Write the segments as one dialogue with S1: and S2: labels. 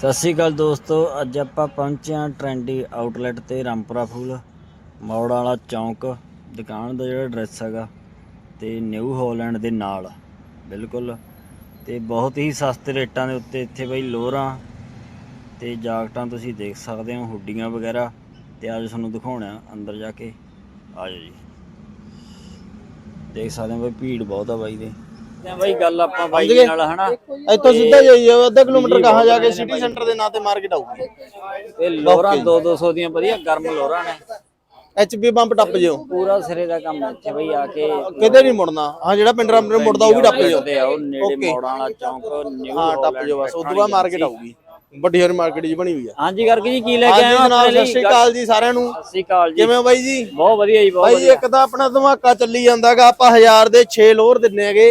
S1: ਸਤਿ ਸ਼੍ਰੀ ਅਕਾਲ ਦੋਸਤੋ, ਅੱਜ ਆਪਾਂ ਪਹੁੰਚੇ ਹਾਂ ਟ੍ਰੈਂਡੀ ਆਊਟਲੈਟ ਤੇ ਰਾਮਪੁਰਾ ਫੂਲ, ਮੌੜ ਵਾਲਾ ਚੌਂਕ, ਦੁਕਾਨ ਦਾ ਜਿਹੜਾ ਐਡਰੈਸ ਹੈਗਾ ਤੇ ਨਿਊ ਹਾਲੈਂਡ ਦੇ ਨਾਲ, ਬਿਲਕੁਲ। ਤੇ ਬਹੁਤ ਹੀ ਸਸਤੇ ਰੇਟਾਂ ਦੇ ਉੱਤੇ ਇੱਥੇ ਬਈ ਲੋਰਾਂ ਤੇ ਜਾਕਟਾਂ ਤੁਸੀਂ ਦੇਖ ਸਕਦੇ ਹੋ, ਹੁੱਡੀਆਂ ਵਗੈਰਾ ਤੇ ਅੱਜ ਤੁਹਾਨੂੰ ਦਿਖਾਉਣਾ ਅੰਦਰ ਜਾ ਕੇ। ਆ ਜਾਓ ਜੀ। ਦੇਖ ਸਕਦੇ ਹੋ ਬਈ ਭੀੜ ਬਹੁਤ ਆ ਬਾਈ ਦੇ। ਤੇ ਬਈ ਗੱਲ ਆਪਾਂ ਬਾਈ ਦੇ ਨਾਲ ਹਨਾ?
S2: ਇੱਥੋਂ ਸਿੱਧਾ ਜਾਈਏ ਅੱਧਾ ਕਿਲੋਮੀਟਰ ਕਹਾਂ ਜਾ ਕੇ ਸਿਟੀ ਸੈਂਟਰ ਦੇ ਨਾਂ ਤੇ ਮਾਰਕੀਟ ਆਊਗੀ।
S1: ਇਹ ਲੋਰਾਂ 2 200 ਦੀਆਂ ਵਧੀਆ ਗਰਮ ਲੋਰਾਂ ਨੇ।
S2: ਐਚਪੀ ਪੰਪ ਟੱਪ ਜਿਓ।
S1: ਪੂਰਾ ਸਿਰੇ ਦਾ ਕੰਮ ਇੱਥੇ ਬਈ ਆ ਕੇ।
S2: ਕਿਤੇ ਨਹੀਂ ਮੁੜਨਾ। ਹਾਂ ਜਿਹੜਾ ਪਿੰਡ ਰਾਮਪੁਰ ਮੁੜਦਾ ਉਹ ਵੀ ਟੱਪ ਜਿਓ।
S1: ਤੇ ਆਓ ਨੇੜੇ
S2: Okay.
S1: ਮੋੜਾਂ ਵਾਲਾ ਚੌਂਕ ਨਿਊ
S2: ਹਾਂ ਟੱਪ ਜਿਓ ਬਸ। ਉਦੋਂ ਬਾਅਦ ਮਾਰਕੀਟ ਆਊਗੀ। ਵੱਡੀ ਹਰ ਮਾਰਕੀਟ ਜੀ ਬਣੀ ਹੋਈ ਆ।
S1: ਹਾਂਜੀ ਕਰਕੇ ਜੀ ਕੀ ਲੈ ਕੇ ਆਏ
S2: ਹਾਂਜੀ
S1: ਹੋ
S2: ਜਨਾਬ
S1: ਆਪਣੇ
S2: ਸਤਿ
S1: ਲਈ
S2: ਸ਼੍ਰੀ ਅਕਾਲ ਜੀ ਸਾਰਿਆਂ ਨੂੰ।
S1: ਸਤਿ ਸ਼੍ਰੀ ਅਕਾਲ ਜੀ।
S2: ਕਿਵੇਂ ਹੋ ਬਾਈ ਜੀ?
S1: ਬਹੁਤ ਵਧੀਆ ਜੀ ਬਹੁਤ
S2: ਬਾਈ
S1: ਵਧੀਆ।
S2: ਇੱਕ ਤਾਂ ਆਪਣਾ ਧਮਾਕਾ ਚੱਲੀ ਜਾਂਦਾਗਾ। ਆਪਾਂ 1000 ਦੇ 6 ਲੋਰ ਦਿੰਨੇ ਹੈਗੇ।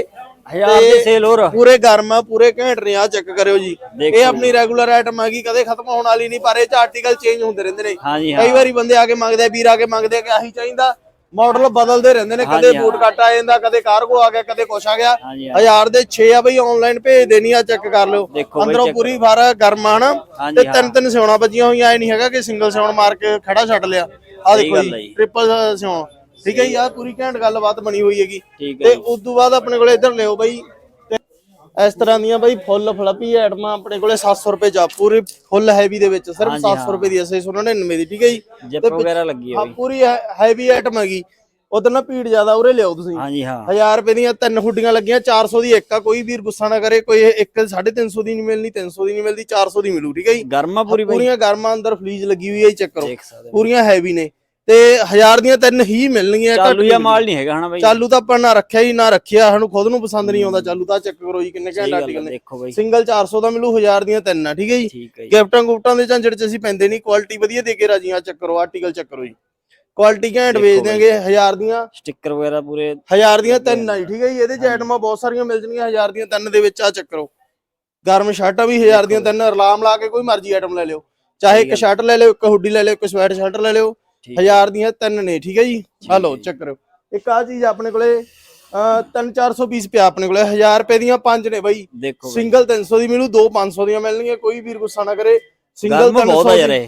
S1: ਹਜ਼ਾਰ ਦੇ ਸੇਲ ਹੋਰ।
S2: ਪੂਰੇ ਗਰਮ ਆ ਪੂਰੇ ਘੈਂਟ ਨੇ ਆ ਚੈੱਕ ਕਰਿਓ ਜੀ।
S1: ਦੇਖੋ
S2: ਇਹ ਆਪਣੀ ਰੈਗੂਲਰ ਆਈਟਮ ਹੈਗੀ ਕਦੇ ਖਤਮ ਹੋਣ ਵਾਲੀ ਨਹੀਂ ਪਰ ਇਹ ਚ ਆਰਟੀਕਲ ਚੇਂਜ ਹੁੰਦੇ ਰਹਿੰਦੇ ਨੇ।
S1: ਹਾਂਜੀ ਹਾਂ।
S2: ਕਈ ਵਾਰੀ ਬੰਦੇ ਆ ਕੇ ਮੰਗਦੇ ਆ ਵੀਰ ਆ ਕੇ ਮੰਗਦੇ ਆ ਕਿ ਆਹੀ ਚਾਹੀਦਾ। ਮਾਡਲ ਬਦਲਦੇ ਰਹਿੰਦੇ ਨੇ ਕਦੇ। ਬੂਟ ਕੱਟ ਆ ਜਾਂਦਾ ਕਦੇ ਕਾਰਗੋ ਆ ਗਿਆ ਕਦੇ ਕੁਛ ਆ ਗਿਆ।
S1: ਹਾਂਜੀ ਹਾਂ।
S2: ਹਜ਼ਾਰ ਦੇ 6 ਆ ਬਈ ਆਨਲਾਈਨ ਭੇਜ ਦੇਣੀ ਆ ਚੈੱਕ ਕਰ ਲਿਓ। ਅੰਦਰੋਂ ਪੂਰੀ ਫਾਰ ਗਰਮ ਤੇ। ਤਿੰਨ ਤਿੰਨ ਸਿਉਣਾ ਵੱਜੀਆਂ ਹੋਈਆਂ ਐ ਨਹੀਂ ਹੈਗਾ ਕਿ ਸਿੰਗਲ ਸਿਉਣ ਮਾਰ ਕੇ ਖੜਾ ਛੱਡ ਲਿਆ। ਆ ਦੇਖੋ ਜੀ। ਟ੍ਰਿਪਲ ਸਿਉਣ। ਠੀਕ ਹੈ ਜੀ ਆ ਪੂਰੀ ਘੈਂਟ ਗੱਲਬਾਤ ਬਣੀ ਹੋਈ ਹੈਗੀ।
S1: ਠੀਕ ਹੈ
S2: ਤੇ ਉਸ ਤੋਂ ਬਾਅਦ ਆਪਣੇ ਕੋਲੇ ਇੱਧਰ ਲਿਓ ਬਈ। ਤੇ ਇਸ ਤਰ੍ਹਾਂ ਦੀਆਂ ਬਈ ਫੁੱਲ ਫਲੱਪੀ ਐਟਮਾਂ ਆਪਣੇ ਕੋਲੇ 700 ਰੁਪਏ ਚ ਆ ਪੂਰੀ ਫੁੱਲ ਹੈਵੀ ਦੇ ਵਿੱਚ ਸਿਰਫ
S1: ਹਾਂਜੀ,
S2: 700 ਰੁਪਏ ਦੀ 699 ਦੀ ਠੀਕ ਹੈ ਜੀ?
S1: ਜਿਪ ਵਗੈਰਾ ਲੱਗੀ
S2: ਹਾਂ
S1: ਹੋਈ
S2: ਪੂਰੀ ਹੈਵੀ ਆਈਟਮ ਹੈਗੀ। ਉਧਰ ਨਾ ਭੀੜ ਜ਼ਿਆਦਾ ਉਰੇ ਲਿਆਓ ਤੁਸੀਂ।
S1: ਹਾਂਜੀ ਹਾਂ।
S2: 1000 ਰੁਪਏ ਦੀਆਂ ਤਿੰਨ ਹੁੱਡੀਆਂ ਲੱਗੀਆਂ 400 ਦੀ ਇੱਕ ਆ। ਕੋਈ ਵੀਰ ਗੁੱਸਾ ਨਾ ਕਰੇ ਕੋਈ ਇੱਕ 350 ਦੀ ਨਹੀਂ ਮਿਲਣੀ 300 ਦੀ ਨਹੀਂ ਮਿਲਦੀ 400 ਦੀ ਮਿਲੂ ਠੀਕ ਹੈ ਜੀ?
S1: ਗਰਮਾ ਪੂਰੀ ਬਈ।
S2: ਪੂਰੀਆਂ ਗਰਮਾਂ ਅੰਦਰ ਫਲੀਜ ਲੱਗੀ ਹੋਈ ਹੈ ਚੈੱਕ ਕਰੋ।
S1: ਦੇਖ ਸਕਦੇ ਹੋ।
S2: ਪੂਰੀਆਂ ਹੈਵੀ ਨੇ। ਤੇ 1000 ਦੀਆਂ ਤਿੰਨ ਹੀ ਮਿਲਣਗੀਆਂ
S1: ਚਾਲੂ ਜਾਂ ਮਾਲ ਨਹੀਂ ਹੈਗਾ ਹਨਾ ਬਈ?
S2: ਚਾਲੂ ਤਾਂ ਆਪਾਂ ਨਾ ਰੱਖਿਆ ਹੀ ਨਾ ਰੱਖਿਆ ਸਾਨੂੰ ਖੁਦ ਨੂੰ ਪਸੰਦ ਨਹੀਂ ਆਉਂਦਾ ਚਾਲੂ ਤਾਂ ਚੈੱਕ ਕਰੋ ਜੀ ਕਿੰਨੇ ਘੰਟੇ ਆਰਟੀਕਲ ਨੇ। ਸਿੰਗਲ 400 ਦਾ ਮਿਲੂ 1000 ਦੀਆਂ ਤਿੰਨ ਆ ਠੀਕ ਹੈ ਜੀ? ਗਿਫਟਾਂ ਗੁਫਟਾਂ ਦੇ ਝੰਜੜ ਚ ਅਸੀਂ ਪੈਂਦੇ ਨਹੀਂ ਕੁਆਲਿਟੀ ਵਧੀਆ ਦੇ ਕੇ ਰਾਜੀ ਆ ਚੈੱਕ ਕਰੋ ਆਰਟੀਕਲ ਚੈੱਕ ਕਰੋ ਜੀ। ਕੁਆਲਿਟੀ ਘੈਂਟ ਵੇਚ। ਦਿਆਂਗੇ 1000 ਦੀਆਂ।
S1: ਸਟicker ਵਗੈਰਾ ਪੂਰੇ
S2: 1000 ਦੀਆਂ ਤਿੰਨ ਆ ਠੀਕ ਹੈ ਜੀ ਇਹਦੇ ਚ ਆਈਟਮਾਂ ਬਹੁਤ ਸਾਰੀਆਂ ਮਿਲ ਜਾਣਗੀਆਂ 1000 ਦੀਆਂ ਤਿੰਨ ਦੇ ਵਿੱਚ ਆ ਚੈੱਕ ਕਰੋ। ਗਰਮ ਸ਼ਰਟਾਂ ਵੀ 1000 ਦੀਆਂ ਤਿੰਨ ਰਲਾਮ ਲਾ ਕੇ ਕੋਈ ਮਰਜ਼ੀ ਆਈਟਮ ਲੈ ਲਿਓ। ਚਾਹੇ ਇੱਕ ਸ਼ਰਟ ਲੈ ਲਿਓ ਇੱਕ ਹੁੱਡੀ ਲੈ ਲਿਓ ਇੱਕ ਸਵੈਟ ਸ਼ਰਟ ਲੈ ਲਿਓ। 1000 ਦੀਆਂ ਤਿੰਨ ਨੇ ਠੀਕ ਹੈ ਜੀ? ਆ ਲਓ
S1: ਹੈ।
S2: ਚੈੱਕ ਕਰੋ ਇੱਕ ਆ ਚੀਜ਼ ਆਪਣੇ ਕੋਲੇ ਅਹ, ਤਿੰਨ 400 ਪੀਸ ਪਿਆ ਆਪਣੇ ਕੋਲੇ 1000 ਰੁਪਏ ਦੀਆਂ ਪੰਜ ਨੇ ਬਾਈ।
S1: ਦੇਖੋ
S2: ਸਿੰਗਲ 300 ਦੀ ਮਿਲੂ ਦੋ 500 ਦੀਆਂ ਮਿਲਣਗੀਆਂ ਕੋਈ ਵੀਰ ਗੁੱਸਾ ਨਾ ਕਰੇ। ਸਿੰਗਲ
S1: ਗਰਮ ਬਹੁਤ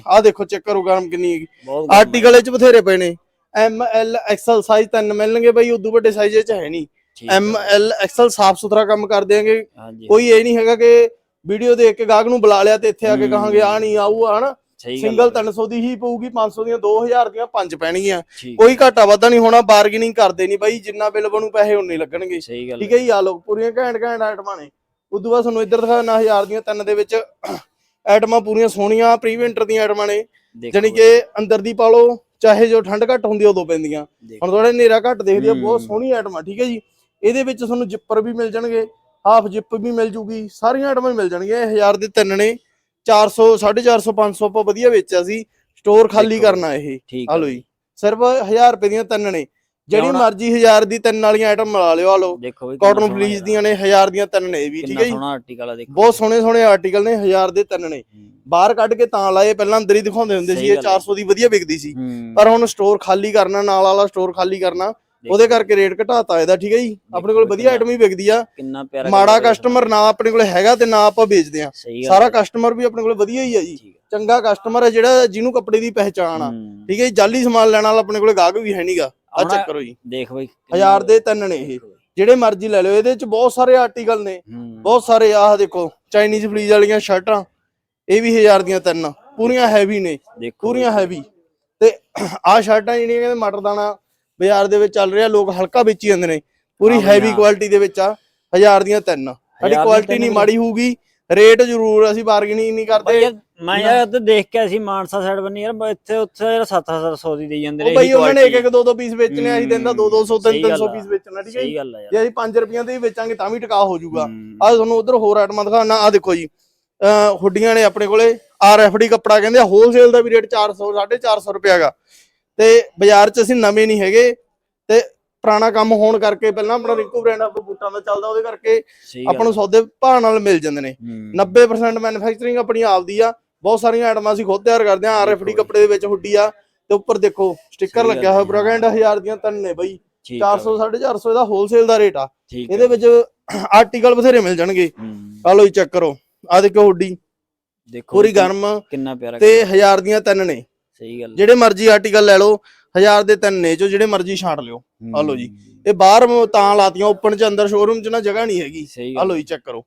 S1: ਆ
S2: ਦੇਖੋ ਚੈੱਕ ਕਰੋ ਗਰਮ ਕਿੰਨੀ ਹੈਗੀ। ਆਰਟੀਕਲ ਇਹ ਚ ਬਥੇਰੇ ਪਏ ਨੇ। ਐਮ ਐਲ ਐਕਸਲ ਸਾਈਜ਼ ਤਿੰਨ ਮਿਲਣਗੇ ਬਾਈ ਉਦੋਂ ਵੱਡੇ ਸਾਈਜ਼ ਚ ਹੈ ਨਹੀਂ। ਐਮ ਐਲ ਐਕਸਲ ਸਾਫ਼ ਸੁਥਰਾ ਕੰਮ ਕਰ ਦੇਾਂਗੇ ਕੋਈ ਇਹ ਨਹੀਂ ਹੈਗਾ ਕਿ ਵੀਡੀਓ ਦੇਖ ਕੇ ਗਾਹਕ ਨੂੰ ਬੁਲਾ ਲਿਆ ਤੇ ਇੱਥੇ ਆ ਕੇ। ਕਹਾਂਗੇ ਆ ਨਹੀਂ ਆਊ ਹਨਾ ਸਿੰਗਲ
S1: ਹੈ।
S2: 300 ਦੀ ਹੀ ਪਊਗੀ 500 ਦੀਆਂ 2000 ਦੀਆਂ ਪੰਜ ਪੈਣਗੀਆਂ। ਕੋਈ ਘਾਟਾ ਵਾਧਾ ਨਹੀਂ ਹੋਣਾ ਬਾਰਗੇਨਿੰਗ ਕਰਦੇ ਨਹੀਂ ਬਾਈ ਜਿੰਨਾ ਬਿੱਲ ਬਣੂ ਪੈਸੇ ਉਨੇ ਲੱਗਣਗੇ।
S1: ਸਹੀ ਗੱਲ
S2: ਠੀਕ ਹੈ ਜੀ ਆ ਲੋ ਪੂਰੀਆਂ ਘੈਂਟ ਘੈਂਟ ਆਈਟਮਾਂ ਨੇ। ਉਦੋਂ ਬਾਅਦ ਤੁਹਾਨੂੰ ਇੱਧਰ ਦਿਖਾਣਾ 1000 ਦੀਆਂ ਤਿੰਨ ਦੇ ਵਿੱਚ ਆਈਟਮਾਂ ਪੂਰੀਆਂ ਸੋਹਣੀਆਂ ਪ੍ਰੀ ਵਿੰਟਰ ਦੀਆਂ ਆਈਟਮਾਂ ਨੇ।
S1: ਬਈ,
S2: ਕਿ ਅੰਦਰ ਦੀ ਪਾ ਲਓ ਚਾਹੇ ਜੋ ਠੰਡ ਘੱਟ ਹੁੰਦੀ ਉਦੋਂ ਪੈਂਦੀਆਂ। ਹੁਣ ਥੋੜਾ ਹਨੇਰਾ ਘੱਟ ਦੇਖਦੀ ਆ ਬਹੁਤ। ਸੋਹਣੀ ਆਈਟਮ ਠੀਕ ਹੈ ਜੀ। ਇਹਦੇ ਵਿੱਚ ਤੁਹਾਨੂੰ ਜਿੱਪਰ ਵੀ ਮਿਲ ਜਾਣਗੇ ਹਾਫ ਜਿੱਪ ਵੀ ਮਿਲ ਜੂਗੀ ਸਾਰੀਆਂ ਆਈਟਮਾਂ ਮਿਲ ਜਾਣਗੀਆਂ ਇਹ 1000 ਦੇ ਤਿੰਨ ਨੇ। 400 450 500 ਆਪਾਂ ਵਧੀਆ ਵੇਚਿਆ ਸੀ। ਸਟੋਰ ਖਾਲੀ। ਕਰਨਾ ਇਹ। ਆ ਲਓ ਜੀ। ਸਿਰਫ 1000 ਰੁਪਏ ਦੀਆਂ ਤਿੰਨ ਨੇ। ਜਿਹੜੀ ਮਰਜ਼ੀ 1000 ਦੀ ਤਿੰਨ ਵਾਲੀਆਂ ਆਈਟਮ ਮਿਲਾ ਲਿਓ ਆ
S1: ਕਿੰਨਾ
S2: ਕਾਟਨ ਫਲੀਸ। ਦੀਆਂ ਨੇ 1000 ਦੀਆਂ ਤਿੰਨ ਨੇ ਵੀ ਠੀਕ ਹੈ ਜੀ?
S1: ਸੋਹਣਾ ਆਰਟੀਕਲ ਆ ਦੇਖੋ।
S2: ਬਹੁਤ ਸੋਹਣੇ ਸੋਹਣੇ ਆਰਟੀਕਲ ਨੇ 1000 ਦੇ ਤਿੰਨ ਨੇ। ਬਾਹਰ ਕੱਢ ਕੇ ਤਾਂ ਲਾਏ ਪਹਿਲਾਂ ਅੰਦਰ ਹੀ ਦਿਖਾਉਂਦੇ ਹੁੰਦੇ ਸੀ ਇਹ
S1: ਗੱਲ ਹੈ।
S2: 400 ਦੀ ਵਧੀਆ ਵਿਕਦੀ ਸੀ। ਪਰ ਹੁਣ ਸਟੋਰ ਖਾਲੀ ਕਰਨਾ ਨਾਲ ਵਾਲਾ ਸਟੋਰ ਖਾਲੀ ਕਰਨਾ ਉਹਦੇ ਕਰਕੇ ਰੇਟ ਘਟਾਤਾ ਇਹਦਾ ਠੀਕ ਹੈ ਜੀ? ਆਪਣੇ ਕੋਲ ਵਧੀਆ ਆਈਟਮ ਹੀ ਵਿਕਦੀ ਆ।
S1: ਕਿੰਨਾ ਪਿਆਰਾ
S2: ਮਾੜਾ। ਕਸਟਮਰ ਨਾ ਆਪਣੇ ਕੋਲ ਹੈਗਾ ਤੇ ਨਾ ਆਪਾਂ ਵੇਚਦੇ ਆ। ਸਾਰਾ ਕਸਟਮਰ ਵੀ ਆਪਣੇ ਕੋਲ ਵਧੀਆ ਹੀ ਆ ਜੀ। ਚੰਗਾ ਕਸਟਮਰ ਹੈ ਜਿਹੜਾ ਜਿਹਨੂੰ ਕੱਪੜੇ ਦੀ ਪਹਿਚਾਣ ਆ। ਠੀਕ ਹੈ ਜੀ? ਜਾਲੀ ਸਮਾਨ ਲੈਣ ਵਾਲਾ ਆਪਣੇ ਕੋਲ ਗਾਹਕ ਵੀ ਹੈ ਨਹੀਂਗਾ ਆ ਚੈੱਕ ਕਰੋ ਜੀ।
S1: ਦੇਖ ਬਈ
S2: 1000 ਦੇ ਤਿੰਨ ਨੇ ਇਹ। ਜਿਹੜੇ ਮਰਜ਼ੀ ਲੈ ਲਿਓ ਇਹਦੇ ਚ ਬਹੁਤ ਸਾਰੇ ਆਰਟੀਕਲ ਨੇ। ਬਹੁਤ ਸਾਰੇ ਆਹ ਦੇਖੋ ਚਾਈਨੀਜ਼ ਫਲੀਜ ਵਾਲੀਆਂ ਸ਼ਰਟਾਂ ਇਹ ਵੀ 1000 ਦੀਆਂ ਤਿੰਨ। ਪੂਰੀਆਂ ਹੈਵੀ ਨੇ। ਪੂਰੀਆਂ ਹੈਵੀ ਤੇ ਆਹ ਸ਼ਰਟਾਂ ਜਿਹੜੀਆਂ ਕਹਿੰਦੇ ਮਟਰ ਦਾਣਾ। ਬਾਜ਼ਾਰ ਦੇ ਵਿੱਚ ਚੱਲ ਰਿਹਾ ਲੋਕ ਹਲਕਾ ਵੇਚੀ ਜਾਂਦੇ ਨੇ। ਪੂਰੀ ਹੈਵੀ। ਕੁਆਲਿਟੀ ਦੇ ਵਿੱਚ ਆ 1000 ਦੀਆਂ ਤਿੰਨ। ਸਾਡੀ ਕੁਆਲਿਟੀ ਨਹੀਂ ਮਾੜੀ ਹੋਊਗੀ ਰੇਟ ਜ਼ਰੂਰ ਅਸੀਂ ਬਾਰਗੇਨਿੰਗ ਨਹੀਂ ਕਰਦੇ।
S1: ਮੈਂ ਯਾਰ ਤੇ ਦੇਖ ਕੇ ਅਸੀਂ ਮਾਨਸਾ ਸਾਈਡ ਬੰਨੀ ਯਾਰ ਇੱਥੇ ਉੱਥੇ ਯਾਰ 7000 ਦੀ ਦੇਈ ਜਾਂਦੇ
S2: ਉਹ
S1: ਇਹੀ
S2: ਬਈ ਉਹਨਾਂ ਨੇ ਇੱਕ। ਇੱਕ ਦੋ ਦੋ ਪੀਸ ਵੇਚਣੇ ਆ, ਅਸੀਂ ਦਿਨ ਦਾ 2 200 3
S1: ਸਹੀ ਗੱਲ
S2: 300
S1: ਆ।
S2: ਪੀਸ ਵੇਚਣਾ ਠੀਕ ਹੈ
S1: ਸਹੀ
S2: ਜੀ?
S1: ਗੱਲ ਆ ਯਾਰ।
S2: ਜੇ ਅਸੀਂ 5 ਰੁਪਈਆਂ ਦੇ ਹੀ ਵੇਚਾਂਗੇ ਤਾਂ ਵੀ ਟਿਕਾ ਹੋ ਜਾਊਗਾ। ਆ ਤੁਹਾਨੂੰ ਉਧਰ ਹੋਰ ਆਈਟਮਾਂ ਦਿਖਾਣਾ ਆ ਦੇਖੋ ਜੀ। ਹੁੱਡੀਆਂ ਨੇ ਆਪਣੇ ਕੋਲੇ ਆਰਐਫਡੀ ਕੱਪੜਾ ਕਹਿੰਦੇ ਆ ਹੋਲਸੇਲ ਦਾ ਵੀ ਰੇਟ 400 450 ਰੁਪਏ ਹੈਗਾ। ਤੇ ਬਾਜ਼ਾਰ 'ਚ ਅਸੀਂ ਨਵੇਂ ਨਹੀਂ ਹੈਗੇ ਤੇ ਪੁਰਾਣਾ ਕੰਮ ਹੋਣ ਕਰਕੇ ਪਹਿਲਾਂ ਆਪਣਾ ਰਿੰਕੂ ਬ੍ਰਾਂਡ ਆਪ ਬੂਟਾਂ ਦਾ ਚੱਲਦਾ ਉਹਦੇ ਕਰਕੇ ਆਪਾਂ ਨੂੰ ਸੌਦੇ ਭਾਅ ਨਾਲ ਮਿਲ ਜਾਂਦੇ ਨੇ।
S1: ਹੂੰ।
S2: 90% ਮੈਨੂਫੈਕਚਰਿੰਗ ਆਪਣੀ ਆਪਦੀ ਆ ਬਹੁਤ ਸਾਰੀਆਂ ਆਈਟਮਾਂ ਅਸੀਂ ਖੁਦ ਤਿਆਰ ਕਰਦੇ ਆ ਆਰਐਫਡੀ ਕੱਪੜੇ ਦੇ ਵਿੱਚ ਹੁੱਡੀ ਆ ਤੇ ਉੱਪਰ ਦੇਖੋ ਸਟicker ਲੱਗਿਆ ਹੋਇਆ। ਬ੍ਰਾਂਡ 1000 ਦੀਆਂ ਤਿੰਨ ਨੇ ਬਈ
S1: ਠੀਕ ਆ।
S2: 400 450 ਇਹਦਾ ਹੋਲਸੇਲ ਦਾ ਰੇਟ ਆ। ਇਹਦੇ ਵਿੱਚ ਆਰਟੀਕਲ ਬਥੇਰੇ ਮਿਲ ਜਾਣਗੇ। ਆ ਜੀ ਚੈੱਕ ਕਰੋ। ਆ ਦੇਖੋ ਹੁੱਡੀ।
S1: ਦੇਖੋ
S2: ਪੂਰੀ ਗਰਮ
S1: ਕਿੰਨਾ ਪਿਆਰਾ
S2: ਤੇ 1000 ਦੀਆਂ ਤਿੰਨ ਨੇ।
S1: ਸਹੀ ਗੱਲ
S2: ਜਿਹੜੇ ਮਰਜ਼ੀ ਆਰਟੀਕਲ ਲੈ ਲਓ 1000 ਦੇ ਤਿੰਨ ਨੇ ਜੋ ਜਿਹੜੇ ਮਰਜ਼ੀ ਛਾਂਟ ਲਿਓ। ਆ ਲਓ ਜੀ।
S1: ਹੂੰ,
S2: ਇਹ ਬਾਹਰ ਮ- ਤਾਂ ਲਾਤੀਆਂ ਓਪਨ ਚ ਅੰਦਰ ਸ਼ੋਰੂਮ ਚ ਨਾ ਜਗ੍ਹਾ ਨਹੀਂ ਹੈਗੀ। ਆ ਲਓ ਜੀ ਚੈੱਕ ਕਰੋ।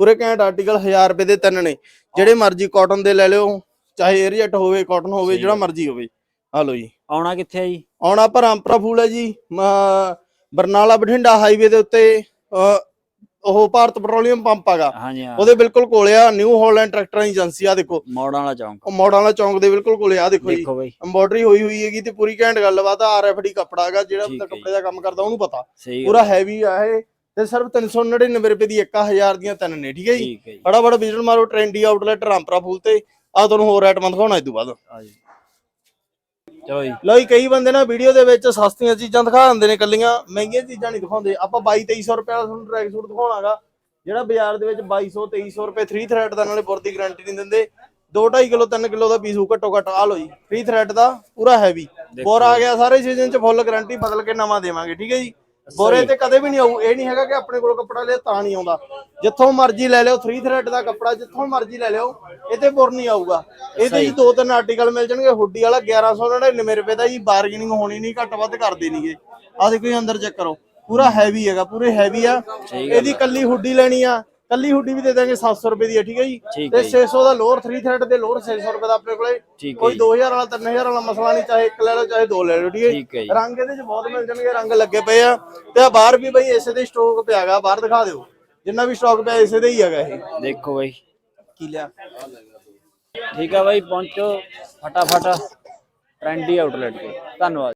S2: ਪੂਰੇ ਘੈਂਟ ਆਰਟੀਕਲ 1000 ਰੁਪਏ ਦੇ ਤਿੰਨ ਨੇ। ਜਿਹੜੇ ਮਰਜ਼ੀ ਕਾਟਨ ਦੇ ਲੈ ਲਿਓ ਚਾਹੇ ਏਅਰਜੈਟ ਹੋਵੇ ਕਾਟਨ ਹੋਵੇ ਜਿਹੜਾ। ਮਰਜ਼ੀ ਹੋਵੇ। ਆ ਲਓ ਜੀ।
S1: ਆਉਣਾ ਕਿੱਥੇ ਆ ਜੀ?
S2: ਆਉਣਾ ਪਰੰਪਰਾ ਫੂਲ ਹੈ ਜੀ ਬਰਨਾਲਾ ਬਠਿੰਡਾ ਹਾਈਵੇ ਦੇ ਉੱਤੇ ਉਹ ਭਾਰਤ ਪੈਟਰੋਲੀਅਮ ਪੰਪ ਆਗਾ
S1: ਹਾਂਜੀ ਹਾਂ।
S2: ਉਹਦੇ ਬਿਲਕੁਲ ਕੋਲੇ ਆ ਨਿਊ ਹਾਲੈਂਡ ਟਰੈਕਟਰ ਏਜੰਸੀ ਆ ਦੇਖੋ।
S1: ਮੋੜਾਂ ਵਾਲਾ ਚੌਂਕ।
S2: ਉਹ ਮੋੜਾਂ ਵਾਲਾ ਚੌਂਕ ਦੇ ਬਿਲਕੁਲ ਕੋਲੇ ਆ ਦੇਖੋ ਜੀ।
S1: ਦੇਖੋ ਬਈ।
S2: ਐਮਬੋਡਰੀ ਹੋਈ ਹੋਈ ਹੈਗੀ ਤੇ ਪੂਰੀ ਘੈਂਟ ਗੱਲਬਾਤ ਆ ਆਰਐਫਡੀ ਕੱਪੜਾ ਹੈਗਾ ਜਿਹੜਾ
S1: ਠੀਕ
S2: ਬੰਦਾ
S1: ਹੈ ਜੀ।
S2: ਕੱਪੜੇ ਦਾ ਕੰਮ ਕਰਦਾ ਉਹਨੂੰ ਪਤਾ।
S1: ਸਹੀ
S2: ਪੂਰਾ ਹੈਵੀ ਆ ਇਹ ਤੇ ਸਿਰਫ 399 ਰੁਪਏ ਦੀ 1000 ਦੀਆਂ ਤਿੰਨ ਨੇ ਠੀਕ ਹੈ ਜੀ।
S1: ਠੀਕ ਹੈ ਜੀ।
S2: ਬੜਾ ਬੜਾ ਵਿਜ਼ਿਟ ਮਾਰੋ ਟ੍ਰੈਂਡੀ ਆਊਟਲੈਟ ਰਾਮਪੁਰਾ ਫੂਲ ਤੇ। ਆ ਤੁਹਾਨੂੰ ਹੋਰ ਆਈਟਮਾਂ ਦਿਖਾਉਣਾ ਇਸ ਤੋਂ ਬਾਅਦ।
S1: ਆ ਜੀ। ਚਲੋ ਜੀ।
S2: ਲਓ ਜੀ ਕਈ ਬੰਦੇ ਨਾ ਵੀਡੀਓ ਦੇ ਵਿੱਚ ਸਸਤੀਆਂ ਚੀਜ਼ਾਂ ਦਿਖਾ ਦਿੰਦੇ ਨੇ ਕੱਲੀਆਂ ਮਹਿੰਗੀਆਂ ਚੀਜ਼ਾਂ ਨਹੀਂ ਦਿਖਾਉਂਦੇ। ਆਪਾਂ 22 2300 ਰੁਪਏ ਵਾਲਾ ਤੁਹਾਨੂੰ ਟਰੈਕ ਸੂਟ ਦਿਖਾਉਣਾਗਾ ਜਿਹੜਾ ਬਾਜ਼ਾਰ ਦੇ ਵਿੱਚ 2200 2300 ਰੁਪਏ 3 ਥ੍ਰੈਡ ਦਾ ਨਾਲੇ ਬੁਰ ਦੀ ਗਾਰੰਟੀ ਨਹੀਂ ਦਿੰਦੇ। 2.5 ਕਿਲੋ 3 ਕਿਲੋ ਦਾ ਪੀਸ ਹੋਊ ਘੱਟੋ ਘੱਟ ਆ ਲਓ ਜੀ 3 ਥ੍ਰੈਡ ਦਾ ਪੂਰਾ ਹੈਵੀ ਬੋਰ ਆ ਗਿਆ ਸਾਰੇ ਸੀਜ਼ਨ ਚ ਫੁੱਲ ਗਾਰੰਟੀ ਬਦਲ ਕੇ ਨਵਾਂ ਦੇਵਾਂਗੇ ਠੀਕ ਹੈ ਜੀ? ਬੋਰੇ ਤੇ ਕਦੇ ਵੀ ਨਹੀਂ ਆਊ। ਇਹ ਨਹੀਂ ਹੈਗਾ ਕਿ ਆਪਣੇ ਕੋਲ ਕੱਪੜਾ ਲਿਆ ਤਾਂ ਨਹੀਂ ਆਉਂਦਾ। ਜਿੱਥੋਂ ਮਰਜ਼ੀ ਲੈ ਲਿਓ 3 ਥ੍ਰੈਡ ਦਾ ਕੱਪੜਾ ਜਿੱਥੋਂ ਮਰਜ਼ੀ ਲੈ ਲਿਓ ਇਹ ਤੇ ਬੁਰ ਨਹੀਂ ਆਊਗਾ। ਇਹਦੇ ਜੀ ਦੋ ਤਿੰਨ ਆਰਟੀਕਲ ਮਿਲ ਜਾਣਗੇ। ਹੁੱਡੀ ਵਾਲਾ 1199 ਰੁਪਏ ਦਾ ਜੀ ਬਾਰਗੇਨਿੰਗ ਹੋਣੀ ਨਹੀਂ ਘੱਟ ਵੱਧ ਕਰਦੇ ਨਹੀਂਗੇ ਆ ਦੇਖੋ ਜੀ ਅੰਦਰ ਚੈੱਕ ਕਰੋ। ਪੂਰਾ ਹੈਵੀ ਹੈਗਾ ਪੂਰੇ ਹੈਵੀ ਆ। ਇਹਦੀ ਕੱਲੀ ਹੁੱਡੀ ਲੈਣੀ ਆ। ਕੱਲੀ ਹੁੱਡੀ ਵੀ ਦੇ ਦਾਂਗੇ 700 ਰੁਪਏ ਦੀ ਹੈ ਠੀਕ ਹੈ ਜੀ? ਤੇ
S1: ਹੈ ਜੀ।
S2: 600 ਦਾ ਲੋਅਰ 3 ਥ੍ਰੈਡ ਦੇ ਲੋਅਰ 600 ਰੁਪਏ ਦਾ ਆਪਣੇ ਕੋਲੇ। ਕੋਈ
S1: ਜੀ।
S2: 2000 ਵਾਲਾ 3000 ਵਾਲਾ ਮਸਲਾ ਨਹੀਂ ਚਾਹੇ ਇੱਕ ਲੈ ਲਓ ਚਾਹੇ ਦੋ ਲੈ ਲਓ ਠੀਕ ਹੈ ਰੰਗ ਇਹਦੇ ਚ ਬਹੁਤ ਮਿਲ ਜਾਣਗੇ ਰੰਗ ਲੱਗੇ ਪਏ ਆ। ਤੇ ਆ ਬਾਹਰ ਵੀ ਬਈ ਇਸੇ ਦੇ ਸਟਾਕ ਪਿਆਗਾ ਬਾਹਰ ਦਿਖਾ ਦਿਓ। ਜਿੰਨਾ ਵੀ ਸਟਾਕ ਪਿਆ ਇਸੇ ਦੇ ਹੀ ਹੈਗਾ ਇਹ।
S1: ਦੇਖੋ ਬਈ।
S2: ਕੀ ਲਿਆ?
S1: ਠੀਕ ਆ ਬਾਈ ਪਹੁੰਚੋ। ਫਟਾਫਟ। ਟ੍ਰੈਂਡੀ ਆਊਟਲੈਟ ਤੇ। ਧੰਨਵਾਦ।